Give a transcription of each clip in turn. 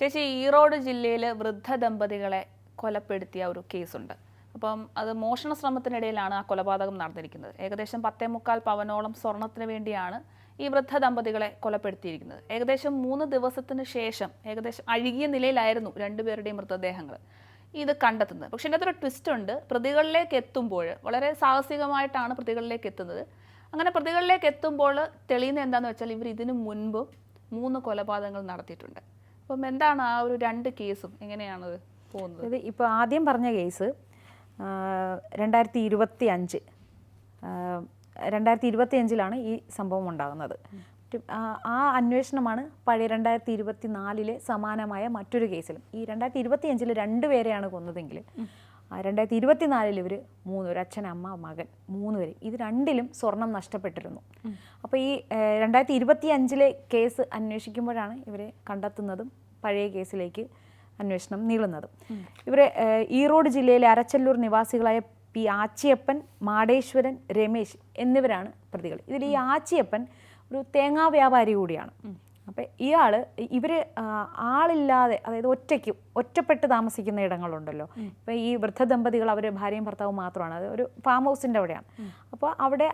ചേച്ചി ഈറോഡ് ജില്ലയിൽ വൃദ്ധ ദമ്പതികളെ കൊലപ്പെടുത്തിയ ഒരു കേസുണ്ട്. അപ്പം അത് മോഷണ ശ്രമത്തിനിടയിലാണ് ആ കൊലപാതകം നടന്നിരിക്കുന്നത്. ഏകദേശം പത്തേ മുക്കാൽ പവനോളം സ്വർണത്തിന് വേണ്ടിയാണ് ഈ വൃദ്ധ ദമ്പതികളെ കൊലപ്പെടുത്തിയിരിക്കുന്നത്. ഏകദേശം മൂന്ന് ദിവസത്തിന് ശേഷം ഏകദേശം അഴുകിയ നിലയിലായിരുന്നു രണ്ടുപേരുടെയും മൃതദേഹങ്ങൾ ഇത് കണ്ടെത്തുന്നത്. പക്ഷെ ഇതിനകത്ത് ഒരു ട്വിസ്റ്റ് ഉണ്ട് പ്രതികളിലേക്ക് എത്തുമ്പോൾ വളരെ സാഹസികമായിട്ടാണ് പ്രതികളിലേക്ക് എത്തുന്നത്. അങ്ങനെ പ്രതികളിലേക്ക് എത്തുമ്പോൾ തെളിയുന്ന എന്താണെന്ന് വെച്ചാൽ ഇവർ ഇതിനു മുൻപ് മൂന്ന് കൊലപാതകങ്ങൾ നടത്തിയിട്ടുണ്ട്. അപ്പം എന്താണ് ആ ഒരു രണ്ട് കേസും? എങ്ങനെയാണത് പോകുന്നത്? ഇത് ഇപ്പോൾ ആദ്യം പറഞ്ഞ കേസ് രണ്ടായിരത്തി ഇരുപത്തി അഞ്ച് രണ്ടായിരത്തി ഇരുപത്തി അഞ്ചിലാണ് ഈ സംഭവം ഉണ്ടാകുന്നത്. ആ- ആ അന്വേഷണമാണ് പഴയ രണ്ടായിരത്തി ഇരുപത്തി നാലിലെ സമാനമായ മറ്റൊരു കേസിലും. ഈ രണ്ടായിരത്തി ഇരുപത്തി അഞ്ചിൽ രണ്ടുപേരെയാണ് കൊന്നതെങ്കിൽ രണ്ടായിരത്തി ഇരുപത്തി നാലിൽ ഇവർ മൂന്ന് ഒരു അച്ഛൻ അമ്മ മകൻ മൂന്ന് പേര്. ഇത് രണ്ടിലും സ്വർണം നഷ്ടപ്പെട്ടിരുന്നു. അപ്പോൾ ഈ രണ്ടായിരത്തി ഇരുപത്തി അഞ്ചിലെ കേസ് അന്വേഷിക്കുമ്പോഴാണ് ഇവരെ കണ്ടെത്തുന്നതും പഴയ കേസിലേക്ക് അന്വേഷണം നീളുന്നതും. ഇവരെ ഈറോഡ് ജില്ലയിലെ അരച്ചല്ലൂർ നിവാസികളായ പി ആച്ചിയപ്പൻ മാടേശ്വരൻ രമേശ് എന്നിവരാണ് പ്രതികൾ. ഇതിൽ ഈ ആച്ചിയപ്പൻ ഒരു തേങ്ങാ വ്യാപാരി കൂടിയാണ്. അപ്പം ഇയാൾ ഇവർ ആളില്ലാതെ അതായത് ഒറ്റയ്ക്ക് ഒറ്റപ്പെട്ട് താമസിക്കുന്ന ഇടങ്ങളുണ്ടല്ലോ. ഇപ്പം ഈ വൃദ്ധ ദമ്പതികൾ അവർ ഭാര്യയും ഭർത്താവും മാത്രമാണ്. അത് ഒരു ഫാം ഹൗസിന്റെ അവിടെയാണ്. അപ്പോൾ അവിടെ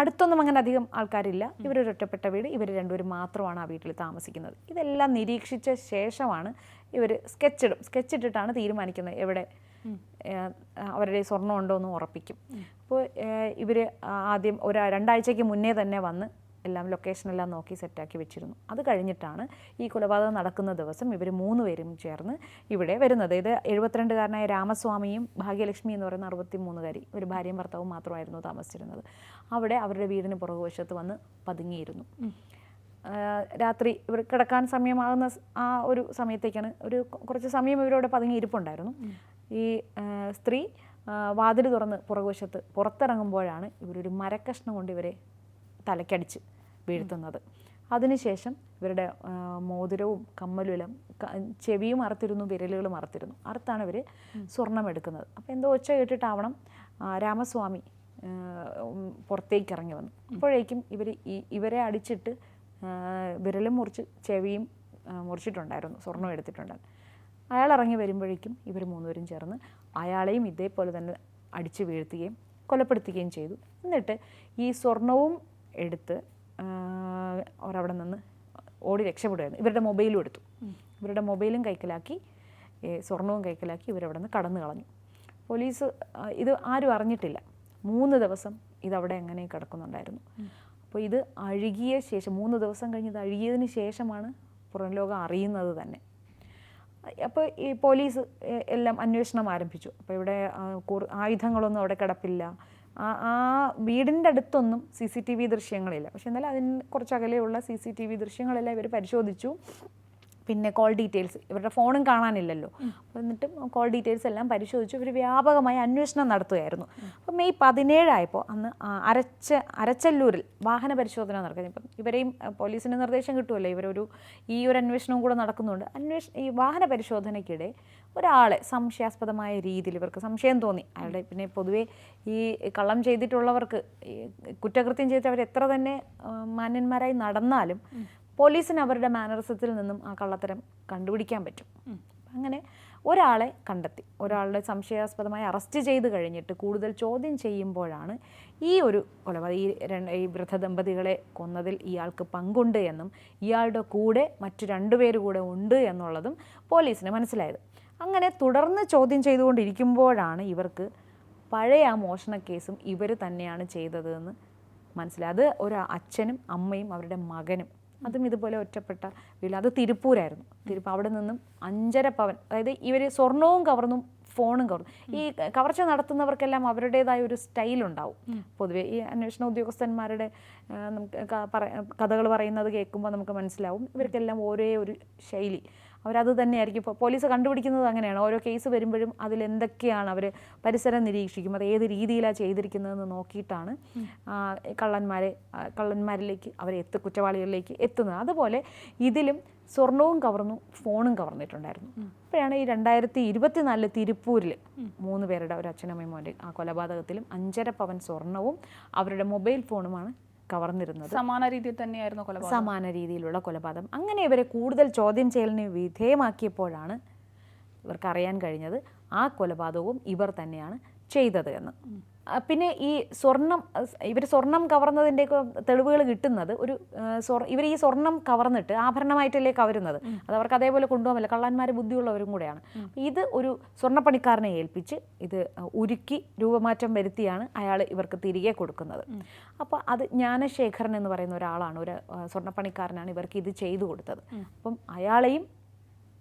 അടുത്തൊന്നും അങ്ങനെ അധികം ആൾക്കാരില്ല. ഇവരൊരു ഒറ്റപ്പെട്ട വീട് ഇവർ രണ്ടുപേരും മാത്രമാണ് ആ വീട്ടിൽ താമസിക്കുന്നത്. ഇതെല്ലാം നിരീക്ഷിച്ച ശേഷമാണ് ഇവർ സ്കെച്ചിടും. സ്കെച്ചിട്ടിട്ടാണ് തീരുമാനിക്കുന്നത് എവിടെ അവരുടെ സ്വർണം ഉണ്ടോ എന്ന് ഉറപ്പിക്കും അപ്പോൾ ഇവർ ആദ്യം ഒരു രണ്ടാഴ്ചയ്ക്ക് മുന്നേ തന്നെ വന്ന് എല്ലാം ലൊക്കേഷനെല്ലാം നോക്കി സെറ്റാക്കി വെച്ചിരുന്നു. അത് കഴിഞ്ഞിട്ടാണ് ഈ കൊലപാതകം നടക്കുന്ന ദിവസം ഇവർ മൂന്ന് പേരും ചേർന്ന് ഇവിടെ വരുന്നത്. ഇത് എഴുപത്തിരണ്ടുകാരനായ രാമസ്വാമിയും ഭാഗ്യലക്ഷ്മി എന്ന് പറയുന്ന അറുപത്തി മൂന്നുകാരി ഒരു ഭാര്യയും ഭർത്താവും മാത്രമായിരുന്നു താമസിച്ചിരുന്നത്. അവിടെ അവരുടെ വീടിന് പുറകുവശത്ത് വന്ന് പതുങ്ങിയിരുന്നു. രാത്രി ഇവർ കിടക്കാൻ സമയമാകുന്ന ആ ഒരു സമയത്തേക്കാണ് ഒരു കുറച്ച് സമയം ഇവരവിടെ പതുങ്ങി ഇരിപ്പുണ്ടായിരുന്നു. ഈ സ്ത്രീ വാതിൽ തുറന്ന് പുറകുവശത്ത് പുറത്തിറങ്ങുമ്പോഴാണ് ഇവരൊരു മരക്കഷ്ണം കൊണ്ട് ഇവരെ തലക്കടിച്ച് വീഴ്ത്തുന്നത്. അതിനുശേഷം ഇവരുടെ മോതിരവും കമ്മലുലം ചെവിയും അറുത്തിരുന്നു വിരലുകളും അറുത്തിരുന്നു. അറുത്താണ് ഇവർ സ്വർണം എടുക്കുന്നത് അപ്പോൾ എന്തോ ഒച്ച കേട്ടിട്ടാവണം രാമസ്വാമി പുറത്തേക്ക് ഇറങ്ങി വന്നു. അപ്പോഴേക്കും ഇവർ ഇവരെ അടിച്ചിട്ട് വിരലും മുറിച്ച് ചെവിയും മുറിച്ചിട്ടുണ്ടായിരുന്നു സ്വർണം എടുത്തിട്ടുണ്ടായിരുന്നു അയാൾ ഇറങ്ങി വരുമ്പോഴേക്കും ഇവർ മൂന്നുപേരും ചേർന്ന് അയാളെയും ഇതേപോലെ തന്നെ അടിച്ചു വീഴ്ത്തുകയും കൊലപ്പെടുത്തുകയും ചെയ്തു. എന്നിട്ട് ഈ സ്വർണവും എടുത്ത് അവരവിടെ നിന്ന് ഓടി രക്ഷപ്പെടുകയായിരുന്നു. ഇവരുടെ മൊബൈലും എടുത്തു. ഇവരുടെ മൊബൈലും കൈക്കലാക്കി സ്വർണവും കൈക്കലാക്കി ഇവരവിടെ നിന്ന് കടന്നു കളഞ്ഞു. പോലീസ് ഇത് ആരും അറിഞ്ഞിട്ടില്ല. മൂന്ന് ദിവസം ഇതവിടെ എങ്ങനെ കിടക്കുന്നുണ്ടായിരുന്നു. അപ്പോൾ ഇത് അഴുകിയ ശേഷം മൂന്ന് ദിവസം കഴിഞ്ഞ് ഇത് അഴുകിയതിന് ശേഷമാണ് പുറം ലോകം അറിയുന്നത് തന്നെ. അപ്പോൾ ഈ പോലീസ് എല്ലാം അന്വേഷണം ആരംഭിച്ചു. അപ്പോൾ ഇവിടെ ആയുധങ്ങളൊന്നും അവിടെ കിടപ്പില്ല. ആ ആ വീടിന്റെ അടുത്തൊന്നും സി സി ടി വി ദൃശ്യങ്ങളില്ല. പക്ഷെ എന്നാലും അതിന് കുറച്ച് അകലെയുള്ള സി സി ടി വി ദൃശ്യങ്ങളെല്ലാം ഇവർ പരിശോധിച്ചു. പിന്നെ കോൾ ഡീറ്റെയിൽസ് ഇവരുടെ ഫോണും കാണാനില്ലല്ലോ. അപ്പോൾ എന്നിട്ടും കോൾ ഡീറ്റെയിൽസ് എല്ലാം പരിശോധിച്ച് ഇവർ വ്യാപകമായി അന്വേഷണം നടത്തുകയായിരുന്നു. അപ്പോൾ മെയ് പതിനേഴായപ്പോൾ അന്ന് അരച്ച അരച്ചല്ലൂരിൽ വാഹന പരിശോധന നടക്കുന്നത് ഇപ്പം ഇവരെയും പോലീസിന് നിർദ്ദേശം കിട്ടുമല്ലോ ഇവരൊരു ഈ ഒരു അന്വേഷണവും കൂടെ നടക്കുന്നുണ്ട്. അന്വേഷ ഈ വാഹന പരിശോധനയ്ക്കിടെ ഒരാളെ സംശയാസ്പദമായ രീതിയിൽ ഇവർക്ക് സംശയം തോന്നി. അയാളുടെ പിന്നെ പൊതുവേ ഈ കള്ളം ചെയ്തിട്ടുള്ളവർക്ക് കുറ്റകൃത്യം ചെയ്തിട്ട് അവർ എത്ര തന്നെ മാന്യന്മാരായി നടന്നാലും പോലീസിന് അവരുടെ മാനറിസത്തിൽ നിന്നും ആ കള്ളത്തരം കണ്ടുപിടിക്കാൻ പറ്റും. അങ്ങനെ ഒരാളെ കണ്ടെത്തി. ഒരാളുടെ സംശയാസ്പദമായി അറസ്റ്റ് ചെയ്ത് കഴിഞ്ഞിട്ട് കൂടുതൽ ചോദ്യം ചെയ്യുമ്പോഴാണ് ഈ ഒരു കൊലപാതക ഈ രണ്ട് ഈ വൃദ്ധ ദമ്പതികളെ കൊന്നതിൽ ഇയാൾക്ക് പങ്കുണ്ട് എന്നും ഇയാളുടെ കൂടെ മറ്റു രണ്ടുപേര് കൂടെ ഉണ്ട് എന്നുള്ളതും പോലീസിന് മനസ്സിലായത്. അങ്ങനെ തുടർന്ന് ചോദ്യം ചെയ്തുകൊണ്ടിരിക്കുമ്പോഴാണ് ഇവർക്ക് പഴയ ആ മോഷണ കേസും ഇവർ തന്നെയാണ് ചെയ്തതെന്ന് മനസ്സിലായത്. അത് ഒരു അച്ഛനും അമ്മയും അവരുടെ മകനും അതും ഇതുപോലെ ഒറ്റപ്പെട്ട വീട്. അത് തിരുപ്പൂരായിരുന്നു. തിരുപ്പൂർ അവിടെ നിന്നും അഞ്ചര പവൻ അതായത് ഇവർ സ്വർണവും കവർന്നും ഫോണും കവർന്നു. ഈ കവർച്ച നടത്തുന്നവർക്കെല്ലാം അവരുടേതായ ഒരു സ്റ്റൈൽ ഉണ്ടാവും. പൊതുവെ ഈ അന്വേഷണ ഉദ്യോഗസ്ഥന്മാരുടെ നമുക്ക് കഥകൾ പറയുന്നത് കേൾക്കുമ്പോൾ നമുക്ക് മനസ്സിലാവും. ഇവർക്കെല്ലാം ഒരേ ഒരു ശൈലി. അവരത് തന്നെയായിരിക്കും. ഇപ്പോൾ പോലീസ് കണ്ടുപിടിക്കുന്നത് അങ്ങനെയാണ്. ഓരോ കേസ് വരുമ്പോഴും അതിലെന്തൊക്കെയാണ് അവർ പരിസരം നിരീക്ഷിക്കും. അത് ഏത് രീതിയിലാണ് ചെയ്തിരിക്കുന്നതെന്ന് നോക്കിയിട്ടാണ് കള്ളന്മാരെ കള്ളന്മാരിലേക്ക് അവരെ എത്തു കുറ്റവാളികളിലേക്ക് എത്തുന്നത്. അതുപോലെ ഇതിലും സ്വർണവും കവർന്നു ഫോണും കവർന്നിട്ടുണ്ടായിരുന്നു. അപ്പോഴാണ് ഈ രണ്ടായിരത്തി ഇരുപത്തിനാലിൽ തിരുപ്പൂരിൽ മൂന്ന് പേരുടെ ഒരു അച്ഛനമ്മയും മോന്റെ ആ കൊലപാതകത്തിലും അഞ്ചര പവൻ സ്വർണവും അവരുടെ മൊബൈൽ ഫോണുമാണ് കവർന്നിരുന്നത്. സമാന രീതിയിൽ തന്നെയായിരുന്നു കൊലപാതകം? സമാന രീതിയിലുള്ള കൊലപാതകം. അങ്ങനെ ഇവരെ കൂടുതൽ ചോദ്യം ചെയ്യലിന് വിധേയമാക്കിയപ്പോഴാണ് ഇവർക്ക് അറിയാൻ കഴിഞ്ഞത് ആ കൊലപാതകവും ഇവർ തന്നെയാണ് ചെയ്തത് എന്ന്. പിന്നെ ഈ സ്വർണം ഇവർ സ്വർണം കവർന്നതിന്റെയൊക്കെ തെളിവുകൾ കിട്ടുന്നത് ഒരു ഇവർ ഈ സ്വർണം കവർന്നിട്ട് ആഭരണമായിട്ടല്ലേ കവരുന്നത്. അത് അവർക്ക് അതേപോലെ കൊണ്ടുപോകാൻ കള്ളന്മാർ ബുദ്ധിയുള്ളവരും കൂടെയാണ്. ഇത് ഒരു സ്വർണപ്പണിക്കാരനെ ഏൽപ്പിച്ച് ഇത് ഉരുക്കി രൂപമാറ്റം വരുത്തിയാണ് അയാൾ ഇവർക്ക് തിരികെ കൊടുക്കുന്നത്. അപ്പോൾ അത് ജ്ഞാനശേഖരൻ എന്ന് പറയുന്ന ഒരാളാണ്. ഒരു സ്വർണപ്പണിക്കാരനാണ് ഇവർക്ക് ഇത് ചെയ്തു കൊടുത്തത്. അപ്പം അയാളെയും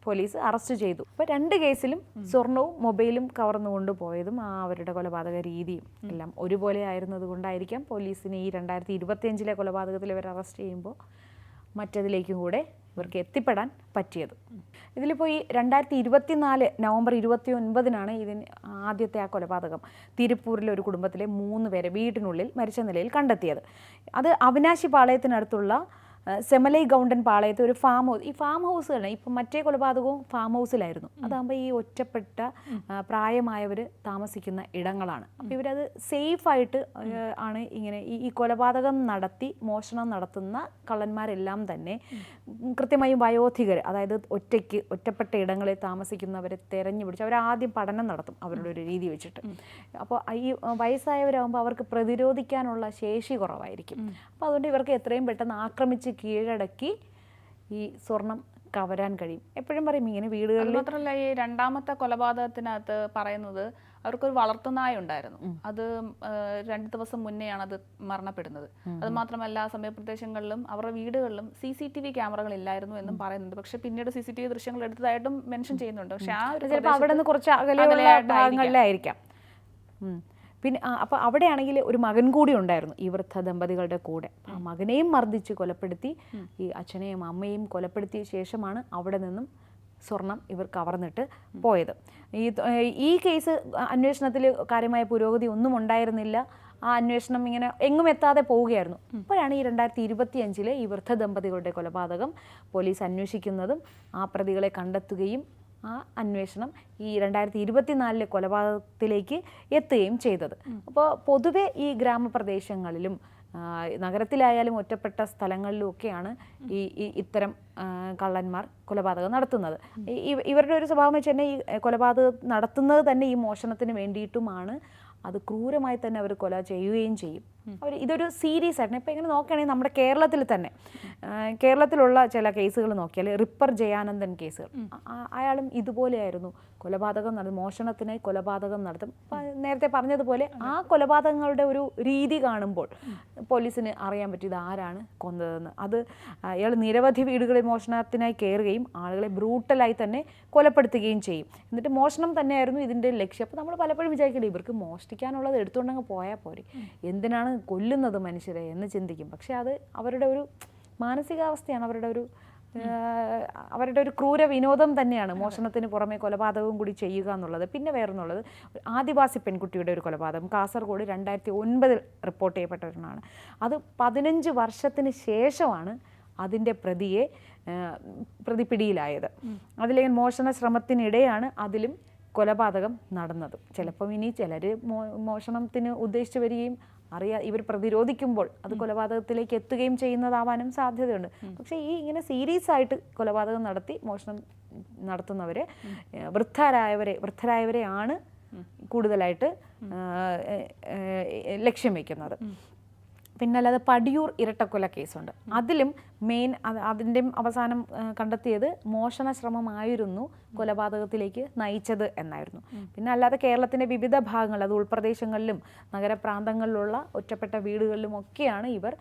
പോലീസ് അറസ്റ്റ് ചെയ്തു. അപ്പോൾ രണ്ട് കേസിലും സ്വർണവും മൊബൈലും കവർന്നു കൊണ്ടുപോയതും ആ അവരുടെ കൊലപാതക രീതിയും എല്ലാം ഒരുപോലെ ആയിരുന്നത് കൊണ്ടായിരിക്കാം പോലീസിന് ഈ രണ്ടായിരത്തി ഇരുപത്തിയഞ്ചിലെ കൊലപാതകത്തിൽ ഇവർ അറസ്റ്റ് ചെയ്യുമ്പോൾ മറ്റതിലേക്കും കൂടെ ഇവർക്ക് എത്തിപ്പെടാൻ പറ്റിയത്. ഇതിലിപ്പോൾ ഈ രണ്ടായിരത്തി ഇരുപത്തിനാല് നവംബർ ഇരുപത്തി ഒൻപതിനാണ് ഇതിന് ആദ്യത്തെ ആ കൊലപാതകം തിരുപ്പൂരിലെ ഒരു കുടുംബത്തിലെ മൂന്ന് പേരെ വീട്ടിനുള്ളിൽ മരിച്ച നിലയിൽ കണ്ടെത്തിയത്. അത് അവിനാശി പാളയത്തിനടുത്തുള്ള സെമലൈ ഗൗണ്ടൻ പാളയത്തെ ഒരു ഫാം ഹൗസ് ഈ ഫാം ഹൗസുകളാണ് ഇപ്പം മറ്റേ കൊലപാതകവും ഫാം ഹൗസിലായിരുന്നു അതാകുമ്പോൾ ഈ ഒറ്റപ്പെട്ട പ്രായമായവർ താമസിക്കുന്ന ഇടങ്ങളാണ്. അപ്പോൾ ഇവരത് സേഫായിട്ട് ആണ് ഇങ്ങനെ ഈ ഈ കൊലപാതകം നടത്തി മോഷണം നടത്തുന്ന കള്ളന്മാരെല്ലാം തന്നെ കൃത്യമായും വയോധികർ അതായത് ഒറ്റയ്ക്ക് ഒറ്റപ്പെട്ട ഇടങ്ങളിൽ താമസിക്കുന്നവരെ തെരഞ്ഞു പിടിച്ച് അവർ ആദ്യം പഠനം നടത്തും അവരുടെ ഒരു രീതി വെച്ചിട്ട്. അപ്പോൾ ഈ വയസ്സായവരാകുമ്പോൾ അവർക്ക് പ്രതിരോധിക്കാനുള്ള ശേഷി കുറവായിരിക്കും. അപ്പോൾ അതുകൊണ്ട് ഇവർക്ക് എത്രയും പെട്ടെന്ന് ആക്രമിച്ച് കീഴടക്കി ഈ സ്വർണം കവരാൻ കഴിയും. എപ്പോഴും പറയും ഇങ്ങനെ വീടുകളിൽ മാത്രമല്ല ഈ രണ്ടാമത്തെ കൊലപാതകത്തിനകത്ത് പറയുന്നത് അവർക്കൊരു വളർത്തുനായ ഉണ്ടായിരുന്നു. അത് രണ്ടു ദിവസം മുന്നെയാണ് അത് മരണപ്പെടുന്നത്. അത് മാത്രമല്ല സമയപ്രദേശങ്ങളിലും അവരുടെ വീടുകളിലും സി സി ടി വി ക്യാമറകൾ ഇല്ലായിരുന്നു എന്നും പറയുന്നുണ്ട്. പക്ഷെ പിന്നീട് സി സി ടി വി ദൃശ്യങ്ങൾ എടുത്തതായിട്ടും മെൻഷൻ ചെയ്യുന്നുണ്ട്. പക്ഷെ ആ ഒരു അവിടെ നിന്ന് കുറച്ച് ഉം. പിന്നെ അപ്പോൾ അവിടെയാണെങ്കിൽ ഒരു മകൻ കൂടി ഉണ്ടായിരുന്നു ഈ വൃദ്ധ ദമ്പതികളുടെ കൂടെ. ആ മകനെയും മർദ്ദിച്ച് കൊലപ്പെടുത്തി ഈ അച്ഛനെയും അമ്മയും കൊലപ്പെടുത്തിയ ശേഷമാണ് അവിടെ നിന്നും സ്വർണം ഇവർ കവർന്നിട്ട് പോയത്. ഈ ഈ കേസ് അന്വേഷണത്തിൽ കാര്യമായ പുരോഗതി ഒന്നും ഉണ്ടായിരുന്നില്ല. ആ അന്വേഷണം ഇങ്ങനെ എങ്ങും എത്താതെ പോവുകയായിരുന്നു. അപ്പോഴാണ് ഈ രണ്ടായിരത്തി ഇരുപത്തി അഞ്ചിലെ ഈ വൃദ്ധ ദമ്പതികളുടെ കൊലപാതകം പോലീസ് അന്വേഷിക്കുന്നതും ആ പ്രതികളെ കണ്ടെത്തുകയും ആ അന്വേഷണം ഈ രണ്ടായിരത്തി ഇരുപത്തിനാലിലെ കൊലപാതകത്തിലേക്ക് എത്തുകയും ചെയ്തത്. അപ്പോൾ പൊതുവെ ഈ ഗ്രാമപ്രദേശങ്ങളിലും നഗരത്തിലായാലും ഒറ്റപ്പെട്ട സ്ഥലങ്ങളിലും ഒക്കെയാണ് ഈ ഈ ഇത്തരം കള്ളന്മാർ കൊലപാതകം നടത്തുന്നത്. ഇവരുടെ ഒരു സ്വഭാവം വെച്ച് തന്നെ ഈ കൊലപാതകം നടത്തുന്നത് തന്നെ ഈ മോഷണത്തിന് വേണ്ടിയിട്ടുമാണ്. അത് ക്രൂരമായി തന്നെ അവർ കൊല ചെയ്യുകയും ചെയ്യും. അവർ ഇതൊരു സീരീസ് ആയിരുന്നു. ഇപ്പം ഇങ്ങനെ നോക്കുകയാണെങ്കിൽ നമ്മുടെ കേരളത്തിൽ തന്നെ കേരളത്തിലുള്ള ചില കേസുകൾ നോക്കിയാൽ റിപ്പർ ജയാനന്ദൻ കേസുകൾ. അയാളും ഇതുപോലെയായിരുന്നു. കൊലപാതകം നടത്തും മോഷണത്തിനായി കൊലപാതകം നടത്തും. നേരത്തെ പറഞ്ഞതുപോലെ ആ കൊലപാതകങ്ങളുടെ ഒരു രീതി കാണുമ്പോൾ പോലീസിന് അറിയാൻ പറ്റും ഇത് ആരാണ് കൊന്നതെന്ന്. അത് അയാൾ നിരവധി വീടുകളിൽ മോഷണത്തിനായി കയറുകയും ആളുകളെ ബ്രൂട്ടലായി തന്നെ കൊലപ്പെടുത്തുകയും ചെയ്യും. എന്നിട്ട് മോഷണം തന്നെയായിരുന്നു ഇതിന്റെ ലക്ഷ്യം. അപ്പോൾ നമ്മൾ പലപ്പോഴും വിചാരിക്കില്ല ഇവർക്ക് മോഷ്ടിക്കാനുള്ളത് എടുത്തുകൊണ്ടങ്ങ് പോയാൽ പോരെ. എന്തിനാണ് കൊല്ലുന്നത് മനുഷ്യരെ എന്ന് ചിന്തിക്കും. പക്ഷേ അത് അവരുടെ ഒരു മാനസികാവസ്ഥയാണ്. അവരുടെ ഒരു അവരുടെ ഒരു ക്രൂര വിനോദം തന്നെയാണ് മോഷണത്തിന് പുറമെ കൊലപാതകവും കൂടി ചെയ്യുക എന്നുള്ളത്. പിന്നെ വേറൊന്നുള്ളത് ആദിവാസി പെൺകുട്ടിയുടെ ഒരു കൊലപാതകം. കാസർഗോഡ് രണ്ടായിരത്തി ഒൻപതിൽ റിപ്പോർട്ട് ചെയ്യപ്പെട്ട ഒരെണ്ണമാണ്. അത് പതിനഞ്ച് വർഷത്തിന് ശേഷമാണ് അതിന്റെ പ്രതിയെ പ്രതിപിടിയിലായത്. പ്രതി പിടിയിലായത് അതിലെ മോഷണ ശ്രമത്തിനിടെയാണ് അതിലും കൊലപാതകം നടന്നത്. ചിലപ്പം ഇനി ചിലർ മോ മോഷണത്തിന് ഉദ്ദേശിച്ച് വരികയും അറിയാ ഇവർ പ്രതിരോധിക്കുമ്പോൾ അത് കൊലപാതകത്തിലേക്ക് എത്തുകയും ചെയ്യുന്നതാവാനും സാധ്യതയുണ്ട്. പക്ഷേ ഈ ഇങ്ങനെ സീരിയസ് ആയിട്ട് കൊലപാതകം നടത്തി മോഷണം നടത്തുന്നവരെ വൃദ്ധരായവരെ വൃദ്ധരായവരെയാണ് കൂടുതലായിട്ട് ലക്ഷ്യം വയ്ക്കുന്നത് പിന്നെ അല്ലാതെ പടിയൂർ ഇരട്ടക്കൊല കേസുണ്ട്. അതിലും മെയിൻ അതിന്റെയും അവസാനം കണ്ടെത്തിയത് മോഷണ ശ്രമമായിരുന്നു കൊലപാതകത്തിലേക്ക് നയിച്ചത് എന്നായിരുന്നു. പിന്നെ അല്ലാതെ കേരളത്തിന്റെ വിവിധ ഭാഗങ്ങൾ അത് ഉൾപ്രദേശങ്ങളിലും നഗരപ്രാന്തങ്ങളിലുള്ള ഒറ്റപ്പെട്ട വീടുകളിലും ഒക്കെയാണ് ഇവർ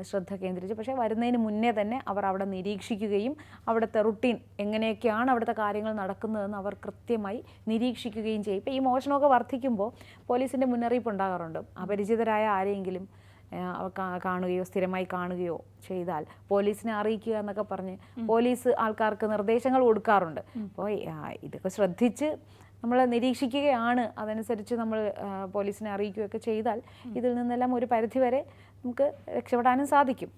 ശ്രദ്ധ കേന്ദ്രീകരിച്ചു പക്ഷേ വരുന്നതിന് മുന്നേ തന്നെ അവർ അവിടെ നിരീക്ഷിക്കുകയും അവിടുത്തെ റുട്ടീൻ എങ്ങനെയൊക്കെയാണ് അവിടുത്തെ കാര്യങ്ങൾ നടക്കുന്നതെന്ന് അവർ കൃത്യമായി നിരീക്ഷിക്കുകയും ചെയ്യും. ഇപ്പോൾ ഈ മോഷണമൊക്കെ വർദ്ധിക്കുമ്പോൾ പോലീസിന്റെ മുന്നറിയിപ്പ് ഉണ്ടാകാറുണ്ട്. അപരിചിതരായ കാ- കാണുകയോ സ്ഥിരമായി കാണുകയോ ചെയ്താൽ പോലീസിനെ അറിയിക്കുക എന്നൊക്കെ പറഞ്ഞ് പോലീസ് ആൾക്കാർക്ക് നിർദ്ദേശങ്ങൾ കൊടുക്കാറുണ്ട്. അപ്പോൾ ഇതൊക്കെ ശ്രദ്ധിച്ച് നമ്മൾ നിരീക്ഷിക്കുകയാണ്. അതനുസരിച്ച് നമ്മൾ പോലീസിനെ അറിയിക്കുകയൊക്കെ ചെയ്താൽ ഇതിൽ നിന്നെല്ലാം ഒരു പരിധിവരെ നമുക്ക് രക്ഷപ്പെടാനും സാധിക്കും.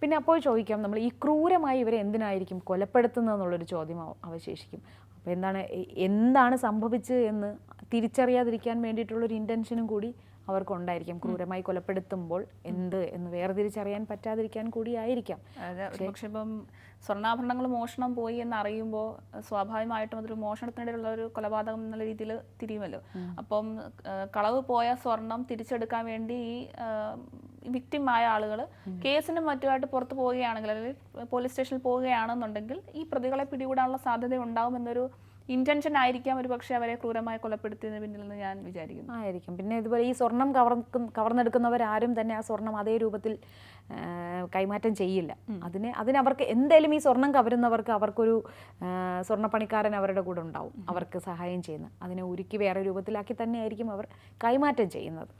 പിന്നെ അപ്പോൾ ചോദിക്കാം നമ്മൾ ഈ ക്രൂരമായി ഇവരെ എന്തിനായിരിക്കും കൊലപ്പെടുത്തുന്നത് എന്നുള്ളൊരു ചോദ്യം അവശേഷിക്കും. അപ്പോൾ എന്താണ് എന്താണ് സംഭവിച്ചത് എന്ന് തിരിച്ചറിയാതിരിക്കാൻ വേണ്ടിയിട്ടുള്ളൊരു ഇന്റൻഷനും കൂടി അവർക്കുണ്ടായിരിക്കും. ക്രൂരമായി കൊലപ്പെടുത്തുമ്പോൾ എന്ത് എന്ന് വേർതിരിച്ചറിയാൻ പറ്റാതിരിക്കാൻ കൂടിയായിരിക്കാം. പക്ഷെ ഇപ്പം സ്വർണാഭരണങ്ങൾ മോഷണം പോയി എന്ന് അറിയുമ്പോൾ സ്വാഭാവികമായിട്ടും അതൊരു മോഷണത്തിനിടയിലുള്ള ഒരു കൊലപാതകം എന്നുള്ള രീതിയിൽ തിരിയുമല്ലോ. അപ്പം കളവ് പോയ സ്വർണം തിരിച്ചെടുക്കാൻ വേണ്ടി ഈ വിക്ടിമായ ആളുകൾ കേസിനും മറ്റുമായിട്ട് പുറത്തു പോവുകയാണെങ്കിൽ അല്ലെങ്കിൽ പോലീസ് സ്റ്റേഷനിൽ പോവുകയാണെന്നുണ്ടെങ്കിൽ ഈ പ്രതികളെ പിടികൂടാനുള്ള സാധ്യത ഉണ്ടാവും എന്നൊരു ഇന്റൻഷൻ ആയിരിക്കാം ഒരു പക്ഷേ അവരെ ക്രൂരമായി കൊലപ്പെടുത്തിയതിന് പിന്നിൽ നിന്ന് ഞാൻ വിചാരിക്കുന്നു. ആയിരിക്കും. പിന്നെ ഇതുപോലെ ഈ സ്വർണം കവർ കവർന്നെടുക്കുന്നവരാരും തന്നെ ആ സ്വർണം അതേ രൂപത്തിൽ കൈമാറ്റം ചെയ്യില്ല. അതിന് അതിനവർക്ക് എന്തായാലും ഈ സ്വർണം കവരുന്നവർക്ക് അവർക്കൊരു സ്വർണപ്പണിക്കാരൻ അവരുടെ കൂടെ ഉണ്ടാവും. അവർക്ക് സഹായം ചെയ്യുന്ന അതിനെ ഉരുക്കി വേറെ രൂപത്തിലാക്കി തന്നെയായിരിക്കും അവർ കൈമാറ്റം ചെയ്യുന്നത്.